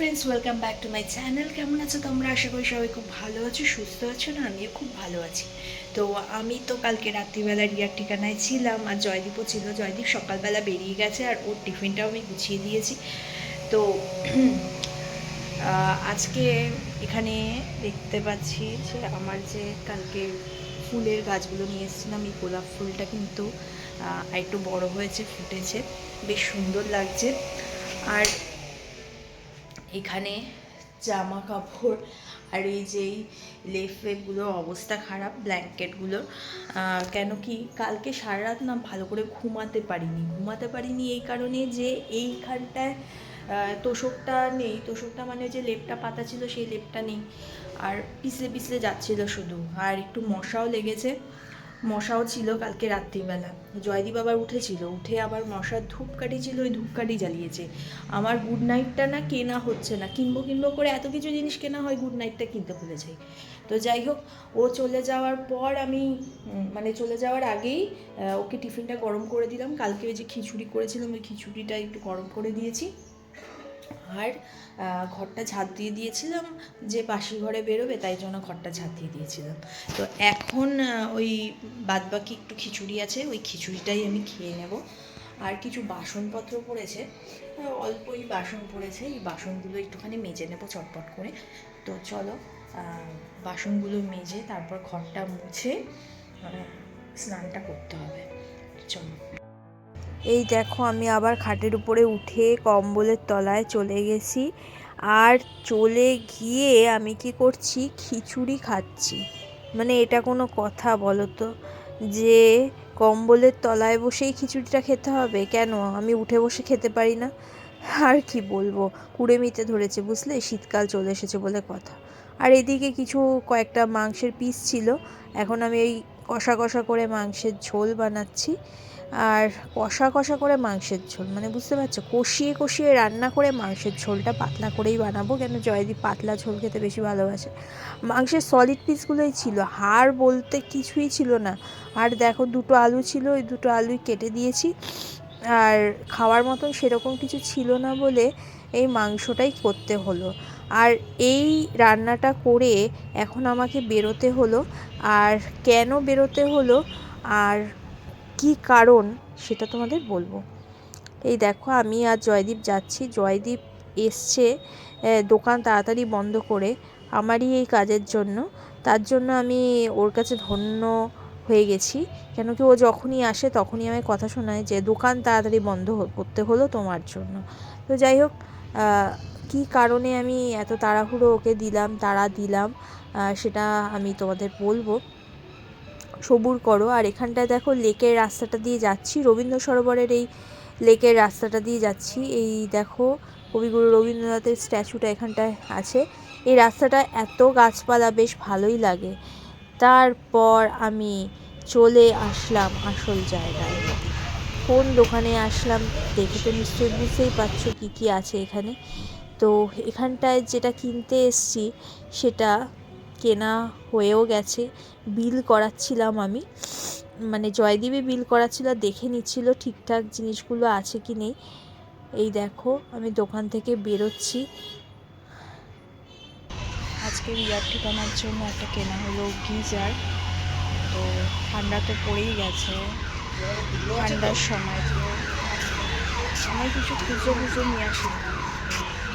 Friends welcome back to my channel কেমন আছো তোমরা? আশা করি সবাই খুব ভালো আছো, সুস্থ আছো, না, আমিও খুব ভালো আছি। তো আমি তো কালকে রাত্রিবেলা রিয়ার ঠিকানায় ছিলাম, আর জয়দীপও ছিল। জয়দীপ সকালবেলা বেরিয়ে গেছে, আর ওর টিফিনটাও আমি গুছিয়ে দিয়েছি। তো আজকে এখানে দেখতে পাচ্ছি যে আমার যে কালকে ফুলের গাছগুলো নিয়ে এসেছিলাম, এই গোলাপ ফুলটা কিন্তু একটু বড় হয়েছে, ফুটেছে। বেশ সুন্দর লাগছে। আর এখানে জামা কাপড় আর এই যেই লেফ ওয়েবগুলোর অবস্থা খারাপ ব্ল্যাঙ্কেটগুলোর আহ, কেন কি কালকে সারা রাত না ভালো করে ঘুমাতে পারিনি। ঘুমাতে পারিনি এই কারণে যে এইখানটায় তোষকটা নেই। তোষকটা মানে যে লেপটা পাতা ছিল সেই লেপটা নেই। আর পিছলে পিছলে যাচ্ছিল শুধু। আর একটু মশাও লেগেছে। মশাও ছিল কালকে রাত্রিবেলা। জয়দীপ আবার উঠেছিল। উঠে আবার মশার ধূপকাঠি ছিল, ওই ধূপকাঠি জ্বালিয়েছে। আমার গুড নাইটটা না কেনা হচ্ছে না। কিনবো কিনবো করে এত কিছু জিনিস কেনা হয় গুড নাইটটা কিনতে ভুলে যাই। তো যাই হোক, ও চলে যাওয়ার পর আমি মানে চলে যাওয়ার আগেই ওকে টিফিনটা গরম করে দিলাম। কালকে ওই যে খিচুড়ি করেছিলাম, ওই খিচুড়িটা একটু গরম করে দিয়েছি। আর ঘরটা ঝাঁট দিয়ে দিয়েছিলাম, যে পাশি ঘরে বেরোবে তাই জন্য ঘরটা ঝাঁট দিয়ে দিয়েছিলাম। তো এখন ওই বাদবাকি একটু খিচুড়ি আছে, ওই খিচুড়িটাই আমি খেয়ে নেব। আর কিছু বাসনপত্র পড়েছে অল্পই বাসন পড়েছে, এই বাসনগুলো একটুখানি মেজে নেব চটপট করে। তো চলো বাসনগুলো মেজে তারপর ঘরটা মুছে স্নানটা করতে হবে। চলো। এই দেখো, আমি আবার খাটের উপরে উঠে কম্বলের তলায় চলে গেছি। আর চলে গিয়ে আমি কি করছি? খিচুড়ি খাচ্ছি। মানে এটা কোনো কথা বলো তো? যে কম্বলের তলায় বসেই খিচুড়িটা খেতে হবে? কেন? আমি উঠে বসে খেতে পারি না। আর কি বলব? কুড়েমিতে ধরেছে, বুঝলে? শীতকাল চলে এসেছে বলে কথা। আর এদিকে কিছু কয়েকটা মাংসের পিস ছিল। এখন আমি এই কষা কষা করে মাংসের ঝোল বানাচ্ছি। আর কষা কষা করে মাংসের ঝোল। মানে বুঝতে পারছ? কষিয়ে কষিয়ে রান্না করে মাংসের ঝোলটা পাতলা করেই বানাবো। কেন জয়দীপ পাতলা ঝোল খেতে বেশি ভালোবাসে। মাংসের সলিড পিসগুলোই ছিল। হাড় বলতে কিছুই ছিল না। আর দেখো দুটো আলু ছিল, ওই দুটো আলুই কেটে দিয়েছি। আর খাওয়ার মতন সেরকম কিছু ছিল না বলে এই মাংসটাই করতে হলো। আর এই রান্নাটা করে এখন আমাকে বেরোতে হলো। আর কেন বেরোতে হলো? আর কী কারণ সেটা তোমাদের বলব। এই দেখো, আমি আর জয়দীপ যাচ্ছি। জয়দীপ এসছে দোকান তাড়াতাড়ি বন্ধ করে আমারই এই কাজের জন্য। তার জন্য আমি ওর কাছে ধন্য হয়ে গেছি। কেন কি ও যখনই আসে তখনই আমায় কথা শোনায় যে, দোকান তাড়াতাড়ি বন্ধ করতে হলো তোমার জন্য। তো যাই হোক কী কারণে আমি এত তাড়াহুড়ো ওকে দিলাম, তাড়া দিলাম সেটা আমি তোমাদের বলব। সবুর করো। আর এখানটায় দেখো লেকের রাস্তাটা দিয়ে যাচ্ছি। রবীন্দ্র সরোবরের এই লেকের রাস্তাটা দিয়ে যাচ্ছি। এই দেখো কবিগুরু রবীন্দ্রনাথের স্ট্যাচুটা এখানটায় আছে। এই রাস্তাটা এত গাছপালা, বেশ ভালোই লাগে। তারপর আমি চলে আসলাম আসল জায়গায়। কোন দোকানে আসলাম দেখে তো নিশ্চয়ই বুঝতেই পারছ কী কী আছে এখানে। তো এখানটায় যেটা কিনতে এসছি সেটা কেনা হয়েও গেছে। বিল করাচ্ছিলাম আমি। মানে জয়দীপই বিল করাচ্ছিল, দেখে নিচ্ছিল ঠিকঠাক জিনিসগুলো আছে কি নেই। এই দেখো, আমি দোকান থেকে বেরোচ্ছি। আজকে রিয়ার ঠিকানার জন্য একটা কেনা হলো গিজার। তো ঠান্ডা তো পড়েই গেছে। ঠান্ডার সময় তো আমি কিছু খুঁজে খুঁজে নিয়ে আসি।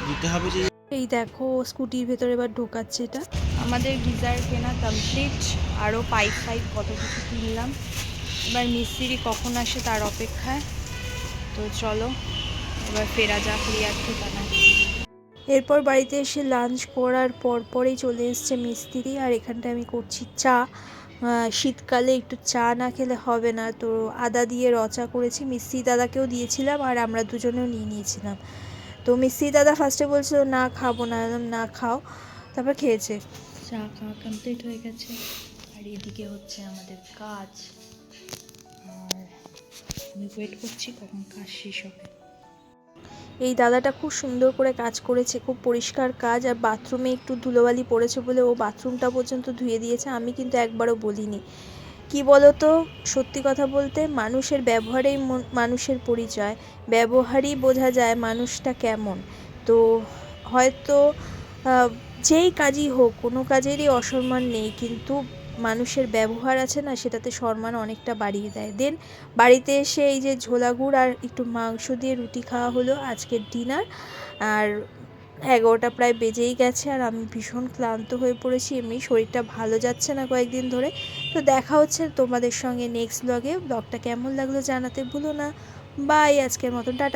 দিতে হবে যে এই দেখো স্কুটির ভেতরে এবার ঢোকাচ্ছে এটা। আমাদের গিজার কেনা কমপ্লিট আরও পাইপ ফাইপ কত কিছু কিনলাম। এবার মিস্ত্রি কখন আসে তার অপেক্ষায়। তো চলো এবার ফেরা যাক রিয়ার ঠিকানায় এরপর বাড়িতে এসে লাঞ্চ করার পর পরেই চলে এসছে মিস্ত্রি আর এখানটায় আমি করছি চা। শীতকালে একটু চা না খেলে হবে না তো আদা দিয়ে রচা করেছি। মিস্ত্রি দাদাকেও দিয়েছিলাম আর আমরা দুজনেও নিয়ে নিয়েছিলাম। তো মিস্ত্রি দাদা ফার্স্টে বলছিল না খাব না। একদম না খাও। তারপর খেয়েছে। চা খাওয়া কমপ্লিট হয়ে গেছে। আর এদিকে হচ্ছে আমাদের কাজ। আর আমি ওয়েট করছি কখন কাজ শেষ হবে। এই দাদাটা খুব সুন্দর করে কাজ করেছে খুব পরিষ্কার কাজ। আর বাথরুমে একটু ধুলোবালি পড়েছে বলে ও বাথরুমটা পর্যন্ত ধুয়ে দিয়েছে। আমি কিন্তু একবারও বলিনি। কি বলতো? সত্যি কথা বলতে মানুষের ব্যবহারেই মন- মানুষের পরিচয়। ব্যবহারই বোঝা যায় মানুষটা কেমন। তো হয়তো যেই কাজই হোক, কোনো কাজেরই অসম্মান নেই, কিন্তু মানুষের ব্যবহার আছে না, সেটাতে সম্মান অনেকটা বাড়িয়ে দেয়। দেন বাড়িতে এসে এই যে ঝোলা গুড় আর একটু মাংস দিয়ে রুটি খাওয়া হলো আজকের ডিনার আর এগারোটা প্রায় বেজেই গেছে আর আমি ভীষণ ক্লান্ত হয়ে পড়েছি। এমনি শরীরটা ভালো যাচ্ছে না কয়েকদিন ধরে। তো দেখা হচ্ছে তোমাদের সঙ্গে নেক্সট ব্লগে ব্লগটা কেমন লাগল জানাতে ভুলো না। বাই আজকের মতন, টাটা।